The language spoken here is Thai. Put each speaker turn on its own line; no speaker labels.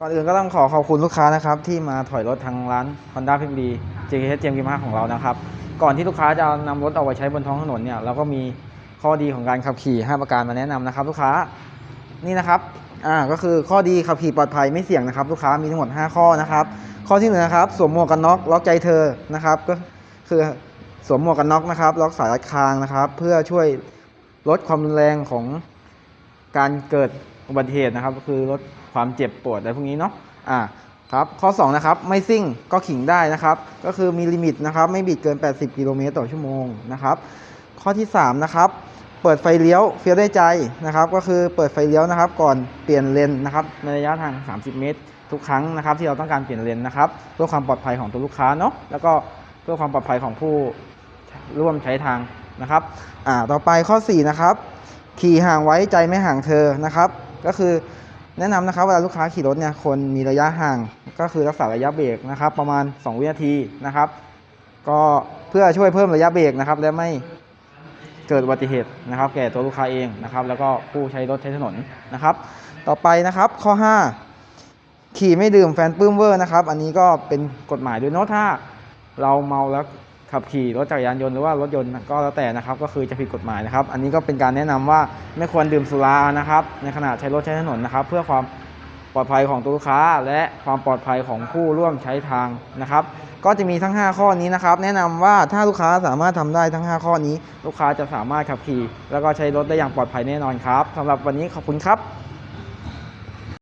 ก่อนอื่นก็ต้องขอขอบคุณลูกค้านะครับ ที่มาถอยรถทางร้าน Honda p m d JKH เจมส์ของเรานะครับ ก่อนที่ลูกค้าจะนำรถเอาไปใช้บนท้องถนนเนี่ยเราก็มีข้อดีของการขับขี่ 5 ประการมาแนะนำนะครับ ลูกค้านี่นะครับอ่าก็คือข้อดีขับขี่ปลอดภัยไม่เสี่ยงนะครับ ลูกค้ามีทั้งหมด 5 ข้อนะครับ ข้อที่หนึ่งนะครับสวมหมวกกันน็อกล็อกใจเธอนะครับ ก็คือสวมหมวกกันน็อกนะครับ ล็อกสายรัดคางนะครับ เพื่อช่วยลดความรุนแรงของการเกิดอุบัติเหตุนะครับ ก็คือลด ความเจ็บปวดอะไรพวกนี้เนาะอ่าครับข้อ2นะครับไม่ซิ่งก็ขิงได้นะครับ ก็คือมีลิมิตนะครับ ไม่บิดเกิน 80 กิโลเมตรต่อชั่วโมงนะครับ ข้อที่3นะครับเปิดไฟเลี้ยวเฟี้ยวได้ใจนะครับ ก็คือเปิดไฟเลี้ยวนะครับ ก่อนเปลี่ยนเลนนะครับในระยะทาง 30 เมตร ทุกครั้งนะครับ ที่เราต้องการเปลี่ยนเลนนะครับ เพื่อความปลอดภัยของตัวลูกค้าเนาะแล้วก็เพื่อความปลอดภัยของผู้ร่วมใช้ทางนะครับอ่าต่อไปข้อ4นะครับขี่ห่างไว้ใจไม่ห่างเธอนะครับ ก็คือ แนะนำนะครับเวลาลูกค้าขี่รถเนี่ยควรมีระยะห่างก็คือรักษาระยะเบรกนะครับ ประมาณ 2 วินาทีนะครับ ก็เพื่อช่วยเพิ่มระยะเบรกนะครับ และไม่เกิดอุบัติเหตุนะครับ แก่ตัวลูกค้าเองนะครับ แล้วก็ผู้ใช้รถใช้ถนนนะครับ ต่อไปนะครับข้อ 5 ขี่ไม่ดื่มแฟนปื้มเวอร์นะครับ อันนี้ก็เป็นกฎหมายด้วยเนาะถ้าเราเมาแล้ว ขับขี่รถจักรยานยนต์หรือว่ารถยนต์ก็แล้วแต่นะครับ ก็คือจะผิดกฎหมายนะครับ อันนี้ก็เป็นการแนะนำว่าไม่ควรดื่มสุรานะครับ ในขณะใช้รถใช้ถนนนะครับ เพื่อความปลอดภัยของตัวลูกค้า และความปลอดภัยของผู้ร่วมใช้ทางนะครับ ก็จะมีทั้ง 5 ข้อนี้นะครับ แนะนำว่าถ้าลูกค้าสามารถทำได้ทั้ง 5 ข้อนี้ ลูกค้าจะสามารถขับขี่ แล้วก็ใช้รถได้อย่างปลอดภัยแน่นอนครับสำหรับวันนี้ขอบคุณครับ